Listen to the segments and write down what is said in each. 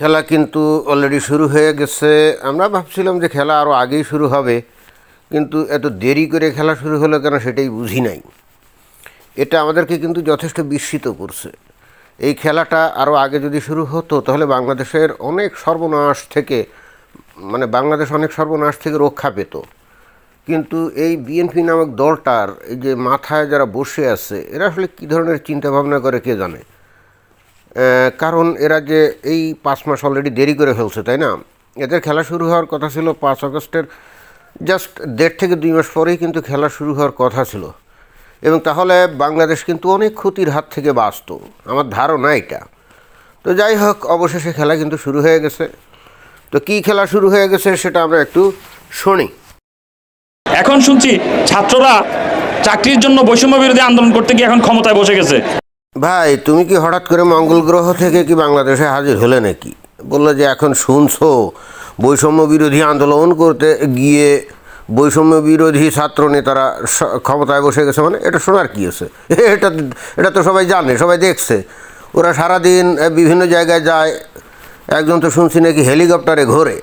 খেলা কিন্তু অলরেডি শুরু হয়ে গেছে। আমরা ভাবছিলাম যে খেলা আরও আগেই শুরু হবে, কিন্তু এত দেরি করে খেলা শুরু হলো কেন সেটাই বুঝি নাই। এটা আমাদেরকে কিন্তু যথেষ্ট বিস্মিত করছে। এই খেলাটা আরও আগে যদি শুরু হতো, তাহলে বাংলাদেশের অনেক সর্বনাশ থেকে মানে বাংলাদেশ অনেক সর্বনাশ থেকে রক্ষা পেত। কিন্তু এই বিএনপি নামক দলটার এই যে মাথায় যারা বসে আছে, এরা আসলে কী ধরনের চিন্তা ভাবনা করে কে জানে? কারণ এরা যে এই পাঁচ মাস অলরেডি দেরি করে ফেলছে, তাই না? এদের খেলা শুরু হওয়ার কথা ছিল পাঁচ আগস্টের জাস্ট দেড় থেকে দুই মাস পরেই কিন্তু খেলা শুরু হওয়ার কথা ছিল। এবং তাহলে বাংলাদেশ কিন্তু অনেক ক্ষতির হাত থেকে বাঁচত, আমার ধারণা এটা। তো যাই হোক, অবশেষে খেলা কিন্তু শুরু হয়ে গেছে। তো কী খেলা শুরু হয়ে গেছে সেটা আমরা একটু শুনি। এখন শুনছি ছাত্ররা চাকরির জন্য বৈষম্য বিরোধী আন্দোলন করতে গিয়ে এখন ক্ষমতায় বসে গেছে। ভাই, তুমি কি হঠাৎ করে মঙ্গল গ্রহ থেকে কি বাংলাদেশে হাজির হলে নাকি? বলল যে এখন শুনছো, বৈষম্য বিরোধী আন্দোলন করতে গিয়ে বৈষম্য বিরোধী ছাত্র নেতারা ক্ষমতায় বসে গেছে মানে এটা শোনার কি আছে? এটা এটা তো সবাই জানে, সবাই দেখছে। ওরা সারাদিন বিভিন্ন জায়গায় যায়। একজন তো শুনছি নাকি হেলিকপ্টারে ঘোরে।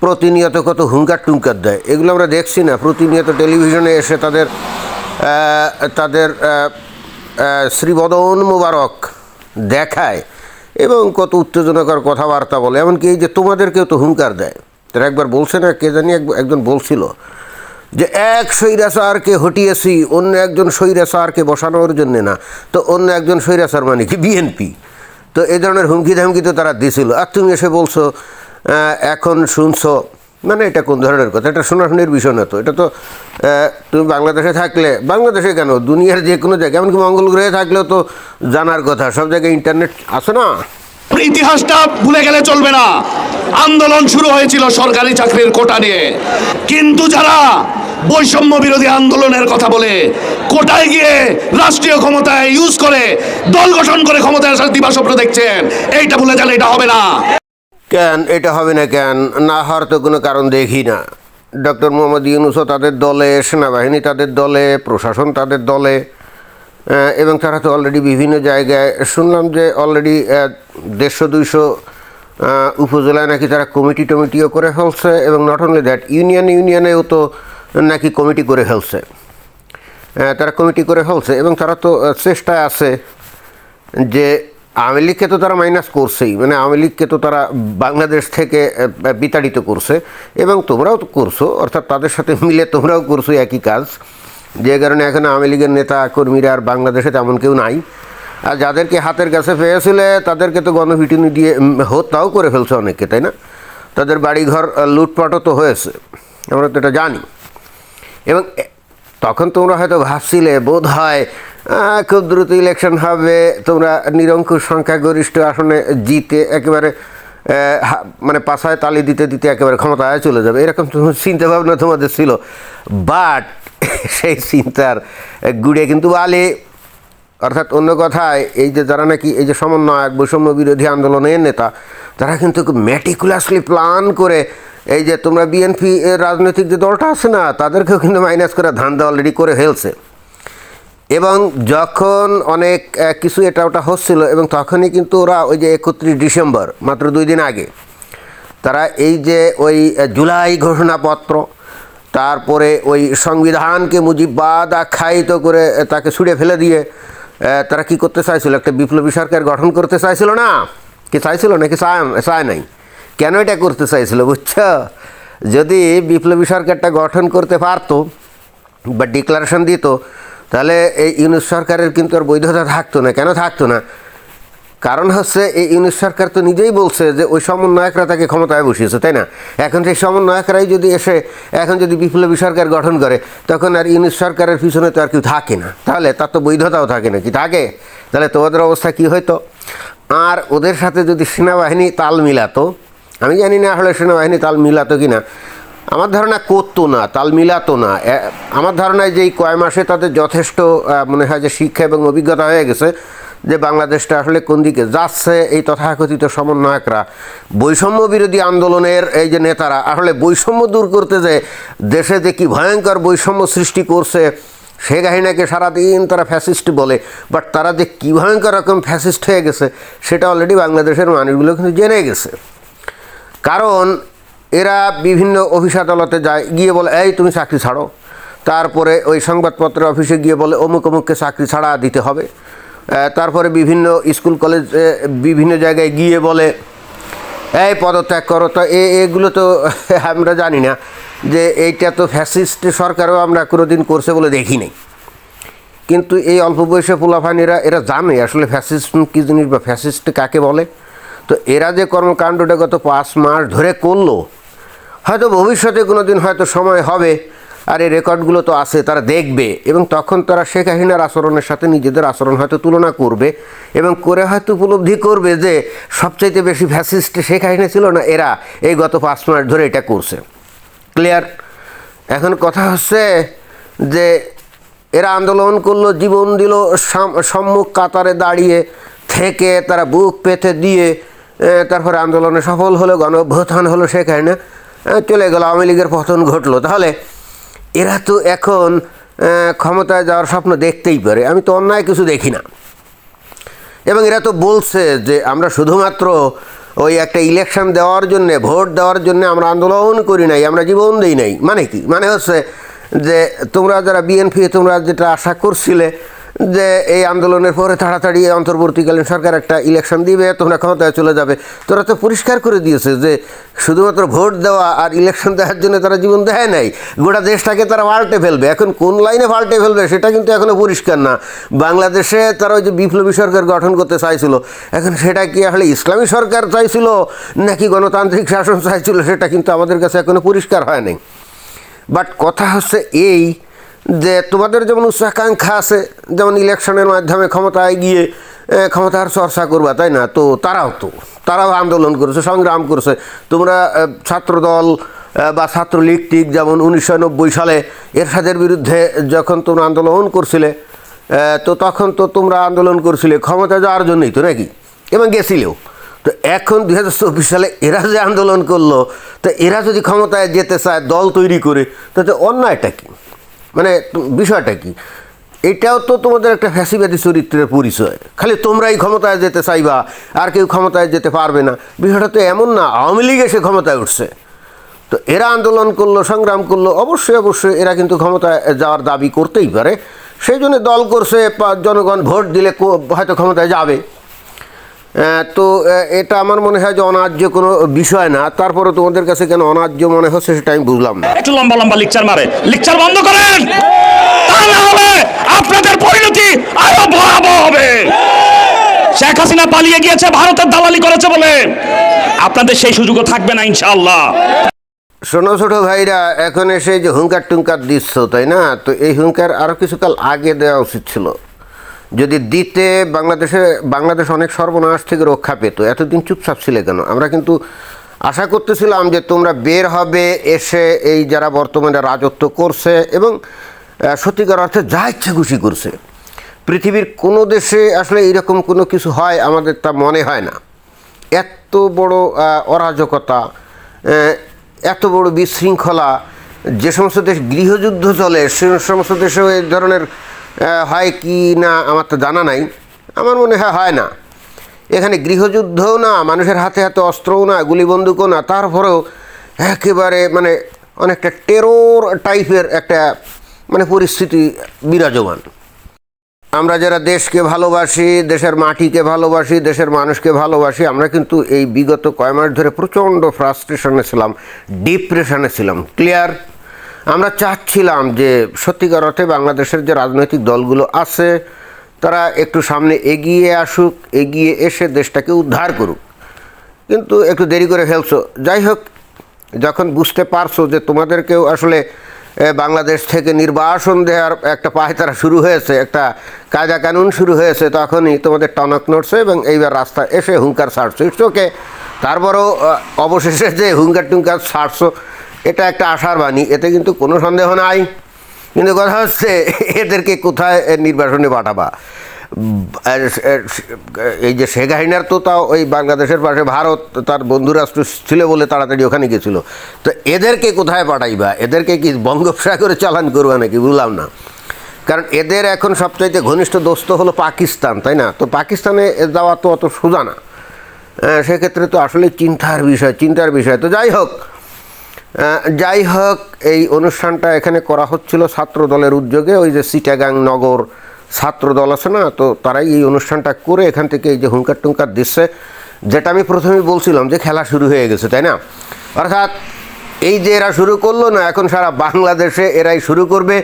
প্রতিনিয়ত কত হুঙ্কার টুঙ্কার দেয়। এগুলো আমরা দেখছি না। প্রতিনিয়ত টেলিভিশনে এসে তাদের তাদের শ্রীবদন মুবারক দেখায় এবং কত উত্তেজনাকর কথাবার্তা বলে। এমনকি এই যে তোমাদেরকেও তো হুঙ্কার দেয়। তারা একবার বলছে না, কে জানি এক- একজন বলছিল যে, এক স্বৈরাচারকে হটিয়েছি, অন্য একজন স্বৈরাচারকে বসানোর জন্য না। তো অন্য একজন স্বৈরাচার মানে কি? বিএনপি। তো এই ধরনের হুমকি ধামকি তো তারা দিছিল। আর তুমি এসে বলছো এখন শুনছো মানে এটা কোন ধরনের কথা? এটা শোনাশুনির বিষয় না তো। এটা তো তুমি বাংলাদেশে থাকলে, বাংলাদেশে কেন? দুনিয়ার যে কোনো জায়গায়, এমনকি মঙ্গল গ্রহে থাকলেও তো জানার কথা। সব জায়গায় ইন্টারনেট আছে না? ইতিহাসটা ভুলে গেলে চলবে না। আন্দোলন শুরু হয়েছিল সরকারি চাকরির কোটা নিয়ে। কিন্তু যারা বৈষম্য বিরোধী আন্দোলনের কথা বলে, কোটায় গিয়ে রাষ্ট্রীয় ক্ষমতায় ইউজ করে, দল গঠন করে ক্ষমতায় আসার দিবাস্বপ্ন দেখছেন, এইটা ভুলে গেলে এটা হবে না। কেন এটা হবে না কেন? না হওয়ার তো কোনো কারণ দেখি না। ডক্টর মোহাম্মদ ইউনুসও তাদের দলে, সেনাবাহিনী তাদের দলে, প্রশাসন তাদের দলে এবং তারা তো অলরেডি বিভিন্ন জায়গায়। শুনলাম যে অলরেডি দেড়শো, দুইশো উপজেলায় নাকি তারা কমিটি টমিটিও করে ফেলছে, এবং নট অনলি দ্যাট ইউনিয়ন ইউনিয়নেও তো নাকি কমিটি করে ফেলছে। তারা কমিটি করে ফেলছে, এবং তারা তো চেষ্টায় আছে যে আওয়ামী লীগকে তো তারা মাইনাস করছেই। মানে আওয়ামী লীগকে তো তারা বাংলাদেশ থেকে বিতাড়িত করছে। এবং তোমরাও তো করছ, অর্থাৎ তাদের সাথে মিলে তোমরাও করছ একই কাজ। যে কারণে এখন আওয়ামী লীগের নেতা কর্মীরা আর বাংলাদেশে তেমন কেউ নাই। আর যাদেরকে হাতের কাছে পেয়েছিলে, তাদেরকে তো গণপিটুনি দিয়ে হত্যাও করে ফেলছে অনেককে, তাই না? তাদের বাড়িঘর লুটপাটও তো হয়েছে। আমরা তো এটা জানি। এবং তখন তোমরা হয়তো ভাবছিলে বোধ হয় খুব দ্রুত ইলেকশন হবে। তোমরা নিরঙ্কুশ সংখ্যাগরিষ্ঠ আসনে জিতে একেবারে মানে পাশায় তালি দিতে দিতে একেবারে ক্ষমতায় চলে যাবে। এরকম চিন্তা ভাবনা তোমাদের ছিল। বাট সেই চিন্তার গুড়ে কিন্তু আলে অর্থাৎ অন্য কথায়, এই যে যারা নাকি, এই যে সমন্বয়ক, বৈষম্য বিরোধী আন্দোলনের নেতা, তারা কিন্তু ম্যাটিকুলাসলি প্ল্যান করে, এই যে তোমরা বিএনপি রাজনৈতিক যে দলটা আছে না, তাদেরকেও কিন্তু মাইনাস করে ধান ধান্দা অলরেডি করে ফেলছে। এবং যখন অনেক কিছু এটা ওটা হচ্ছিল এবং তখনই কিন্তু ওরা ওই যে একত্রিশ ডিসেম্বর, মাত্র দুই দিন আগে, তারা এই যে ওই জুলাই ঘোষণাপত্র, তারপরে ওই সংবিধানকে মুজিববাদ আখ্যায়িত করে তাকে ছুঁড়ে ফেলে দিয়ে তারা কি করতে চাইছিল? একটা বিপ্লবী সরকার গঠন করতে চাইছিল না? কি চাইছিল নাকি চায় চায় নাই? কেন এটা করতে চাইছিল বুঝছ? যদি বিপ্লবী সরকারটা গঠন করতে পারতো বা ডিক্লারেশন দিত তাহলে এই ইউনিট সরকারের কিন্তু আর বৈধতা থাকতো না। কেন থাকতো না? কারণ হচ্ছে এই ইউনিট সরকার তো নিজেই বলছে যে ওই সমন্বয়করা তাকে ক্ষমতায় বসিয়েছে, তাই না? এখন সেই সমন্বয়করাই যদি এসে, এখন যদি বিপ্লবী সরকার গঠন করে, তখন আর ইউনিট সরকারের পিছনে তো আর কেউ থাকে না। তাহলে তার তো বৈধতাও থাকে না, কি থাকে? তাহলে তোমাদের অবস্থা কি হইতো? আর ওদের সাথে যদি সেনাবাহিনী তাল মিলাতো, আমি জানি না আসলে সেনাবাহিনী তাল মিলাতো কি না আমার ধারণা করতো না, তাল মিলাতো না। আমার ধারণায় যে এই কয় মাসে তাদের যথেষ্ট মনে হয় যে শিক্ষা এবং অভিজ্ঞতা হয়ে গেছে, যে বাংলাদেশটা আসলে কোন দিকে যাচ্ছে, এই তথাকথিত সমন্বয়করা। বৈষম্য বিরোধী আন্দোলনের এই যে নেতারা, আসলে বৈষম্য দূর করতে যে দেশে যে কি ভয়ঙ্কর বৈষম্য সৃষ্টি করছে, সে কাহিনাকে সারাদিন তারা ফ্যাসিস্ট বলে, বাট তারা যে কী ভয়ঙ্কর রকম ফ্যাসিস্ট হয়ে গেছে, সেটা অলরেডি বাংলাদেশের মানুষগুলো কিন্তু জেনে গেছে। কারণ এরা বিভিন্ন অফিস আদালতে যায়, গিয়ে বলে, এই তুমি চাকরি ছাড়ো। তারপরে ওই সংবাদপত্রের অফিসে গিয়ে বলে, অমুক অমুককে চাকরি ছাড়া দিতে হবে। তারপরে বিভিন্ন স্কুল, কলেজ, বিভিন্ন জায়গায় গিয়ে বলে, এই পদত্যাগ করো। তো এগুলো তো আমরা জানি না যে এইটা তো ফ্যাসিস্ট সরকারও আমরা কোনোদিন করছে বলে দেখি নাই। কিন্তু এই অল্প বয়সে পোলাফানিরা, এরা জানে আসলে ফ্যাসিস্ট কী জিনিস বা ফ্যাসিস্ট কাকে বলে। তো এরা যে কর্মকাণ্ডটা গত পাঁচ মাস ধরে করল হয়তো ভবিষ্যতে কোনো দিন হয়তো সময় হবে আর এই রেকর্ডগুলো তো আছে তারা দেখবে। এবং তখন তারা শেখ হাসিনার আচরণের সাথে নিজেদের আচরণ হয়তো তুলনা করবে এবং করে হয়তো উপলব্ধি করবে যে সবচাইতে বেশি ফ্যাসিস্ট শেখ হাসিনা ছিল না এরা এই গত পাঁচ মাস ধরে এটা করছে। ক্লিয়ার এখন কথা হচ্ছে যে এরা আন্দোলন করল জীবন দিল সাম- সম্মুখ কাতারে দাঁড়িয়ে থেকে তারা বুক পেতে দিয়ে তারপরে আন্দোলনে সফল হলো গণ অভ্যুত্থান হলো এ, চলে গেল, আওয়ামী লীগের পতন ঘটলো। তাহলে এরা তো এখন ক্ষমতায় যাওয়ার স্বপ্ন দেখতেই পারে। আমি তো অন্যায় কিছু দেখি না। এবং এরা তো বলছে যে আমরা শুধুমাত্র ওই একটা ইলেকশন দেওয়ার জন্যে, ভোট দেওয়ার জন্য আমরা আন্দোলন করি নাই, আমরা জীবন দিই নাই। মানে কি? মানে হচ্ছে যে তোমরা যারা বিএনপি, তোমরা যেটা আশা করছিলে যে এই আন্দোলনের পরে তাড়াতাড়ি অন্তর্বর্তীকালীন সরকার একটা ইলেকশন দিবে তোমরা ক্ষমতায় চলে যাবে। তোরা তো পরিষ্কার করে দিয়েছে যে শুধুমাত্র ভোট দেওয়া আর ইলেকশন দেওয়ার জন্য তারা জীবন দেয় নাই। গোটা দেশটাকে তারা পাল্টে ফেলবে। এখন কোন লাইনে পাল্টে ফেলবে সেটা কিন্তু এখনও পরিষ্কার না। বাংলাদেশে তারা ওই যে বিপ্লবী সরকার গঠন করতে চাইছিল, এখন সেটা কি আসলে ইসলামী সরকার চাইছিল নাকি গণতান্ত্রিক শাসন চাইছিল, সেটা কিন্তু আমাদের কাছে এখনও পরিষ্কার হয়নি বাট কথা হচ্ছে এই যে তোমাদের যেমন উচ্চাকাঙ্ক্ষা আছে, যেমন ইলেকশনের মাধ্যমে ক্ষমতায় গিয়ে ক্ষমতার চর্চা করবা, তাই না? তো তারাও তো, তারাও আন্দোলন করেছে, সংগ্রাম করেছে। তোমরা ছাত্রদল বা ছাত্রলীগ টিক যেমন উনিশশো নব্বই সালে এরশাদের বিরুদ্ধে যখন তোমরা আন্দোলন করছিলে তো তখন তো তোমরা আন্দোলন করছিলে, ক্ষমতা যাওয়ার জন্যই তো নাকি? এবং গেছিলেও। তো এখন দুই হাজার চব্বিশ সালে এরা যে আন্দোলন করল, তো এরা যদি ক্ষমতায় যেতে চায়, দল তৈরি করে, তাতে অন্যায়টা কী? মানে বিষয়টা কি? এটাও তো তোমাদের একটা ফ্যাসিবাদী চরিত্রের পরিচয়। খালি তোমরাই ক্ষমতায় যেতে চাইবা, আর কেউ ক্ষমতায় যেতে পারবে না। বিষয়টা তো এমন না, আওয়ামী লীগ এসে ক্ষমতায় উঠছে। তো এরা আন্দোলন করল, সংগ্রাম করল, অবশ্যই অবশ্যই এরা কিন্তু ক্ষমতায় যাওয়ার দাবি করতেই পারে। সেই জন্য দল করছে জনগণ ভোট দিলে হয়তো ক্ষমতায় যাবে। তো এটা আমার মনে হয় যে অনার্য কোনো বিষয় না। তারপরে তোমাদের কাছে কেন অনার্য মনে হচ্ছে সেটা আমি বুঝলাম না। একটু লম্বা লম্বা লেকচার মারে। লেকচার বন্ধ করেন! তা না হলে আপনাদের পরিণতি আরও ভয়াবহ হবে। শেখ হাসিনা পালিয়ে গিয়েছে ভারতের দালালি করেছে বলে। আপনাদের সেই সুযোগও থাকবে না ইনশাআল্লাহ। শোনো ছোট ভাইরা এখন এসে যে হুঙ্কার টুঙ্কার দিচ্ছ তাই না? তো এই হুঙ্কার আরও কিছুকাল আগে দেওয়া উচিত ছিল। যদি দিতে বাংলাদেশে, বাংলাদেশ অনেক সর্বনাশ থেকে রক্ষা পেত, এতদিন চুপচাপ ছিলে কেন? আমরা কিন্তু আশা করতেছিলাম যে তোমরা বের হবে, এসে এই যারা বর্তমানে রাজত্ব করছে এবং সত্যিকার অর্থে যা ইচ্ছা খুশি করছে। পৃথিবীর কোনো দেশে আসলে এরকম কোনো কিছু হয় আমাদের তা মনে হয় না। এত বড় অরাজকতা এত বড় বিশৃঙ্খলা, যে সমস্ত দেশ গৃহযুদ্ধ চলে, সে সমস্ত দেশেও এই ধরনের হয় কি না, আমার তো জানা নাই। আমার মনে হয় হয় না। এখানে গৃহযুদ্ধও না, মানুষের হাতে হাতে অস্ত্রও না, গুলিবন্দুকও না, তারপরেও একেবারে মানে অনেকটা টেরোর টাইপের একটা মানে পরিস্থিতি বিরাজমান। আমরা যারা দেশকে ভালোবাসি, দেশের মাটিকে ভালোবাসি, দেশের মানুষকে ভালোবাসি, আমরা কিন্তু এই বিগত কয় মাস ধরে প্রচণ্ড ফ্রাস্ট্রেশনে ছিলাম ডিপ্রেশনে ছিলাম। ক্লিয়ার আমরা চাচ্ছিলাম যে সত্যিকার অর্থে বাংলাদেশের যে রাজনৈতিক দলগুলো আছে, তারা একটু সামনে এগিয়ে আসুক, এগিয়ে এসে দেশটাকে উদ্ধার করুক। কিন্তু একটু দেরি করে ফেলছো। যাই হোক, যখন বুঝতে পারছ যে তোমাদেরকেও আসলে বাংলাদেশ থেকে নির্বাসন দেওয়ার একটা পায়তারা শুরু হয়েছে, একটা কায়দা কানুন শুরু হয়েছে, তখনই তোমাদের টনক নড়ছে এবং এইবার রাস্তা এসে হুঙ্কার ছাড়ছো। ইটস ওকে তারপরও অবশেষে যে হুঙ্কার টুঙ্কার ছাড়ছো এটা একটা আশার বাণী এতে কিন্তু কোনো সন্দেহ নাই। কিন্তু কথা হচ্ছে এদেরকে কোথায় এ, নির্বাসনে পাঠাবা? এই যে শেখ হাসিনার তো তাও ওই বাংলাদেশের পাশে ভারত তার বন্ধু রাষ্ট্র ছিল বলে তাড়াতাড়ি ওখানে গেছিল। তো এদেরকে কোথায় পাঠাইবা? এদেরকে কি বঙ্গোপসাগরে চালান করবা নাকি? বুঝলাম না। কারণ এদের এখন সবচাইতে ঘনিষ্ঠ দোস্ত হলো পাকিস্তান তাই না? তো পাকিস্তানে যাওয়া তো অত সোজা না। সেক্ষেত্রে তো আসলে চিন্তার বিষয় চিন্তার বিষয়। তো যাই হোক যাই হোক, এই অনুষ্ঠানটা এখানে করা হচ্ছিল ছাত্র দলের উদ্যোগে। ওই যে সিটাগাং নগর ছাত্র দল আছে না, তো তারাই এই অনুষ্ঠানটা করে এখান থেকে এই যে হুঙ্কার টুঙ্কার দিচ্ছে। যেটা আমি প্রথমেই বলছিলাম যে খেলা শুরু হয়ে গেছে, তাই না? অর্থাৎ এই যে এরা শুরু করল না, এখন সারা বাংলাদেশে এরাই শুরু করবে।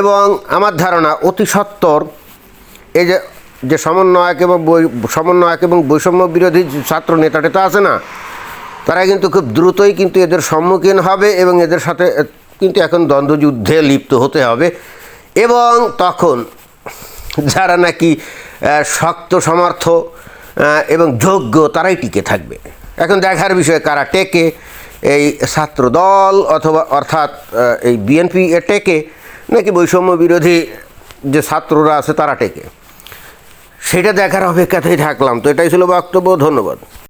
এবং আমার ধারণা অতি সত্বর এই যে যে সমন্বয়ক এবং সমন্বয়ক এবং বৈষম্য বিরোধী ছাত্র নেতা টেতা আছে না তারা কিন্তু খুব দ্রুতই কিন্তু এদের সম্মুখীন হবে এবং এদের সাথে কিন্তু এখন দ্বন্দ্বযুদ্ধে লিপ্ত হতে হবে। এবং তখন যারা নাকি শক্ত, সমর্থ এবং যোগ্য, তারাই টিকে থাকবে। এখন দেখার বিষয়ে কারা টেকে, এই ছাত্র দল অথবা অর্থাৎ এই বিএনপি এ টেকে, নাকি বৈষম্য বিরোধী যে ছাত্ররা আছে তারা টেকে। সেটা দেখার অপেক্ষাতেই থাকলাম। তো এটাই ছিল বক্তব্য। ধন্যবাদ।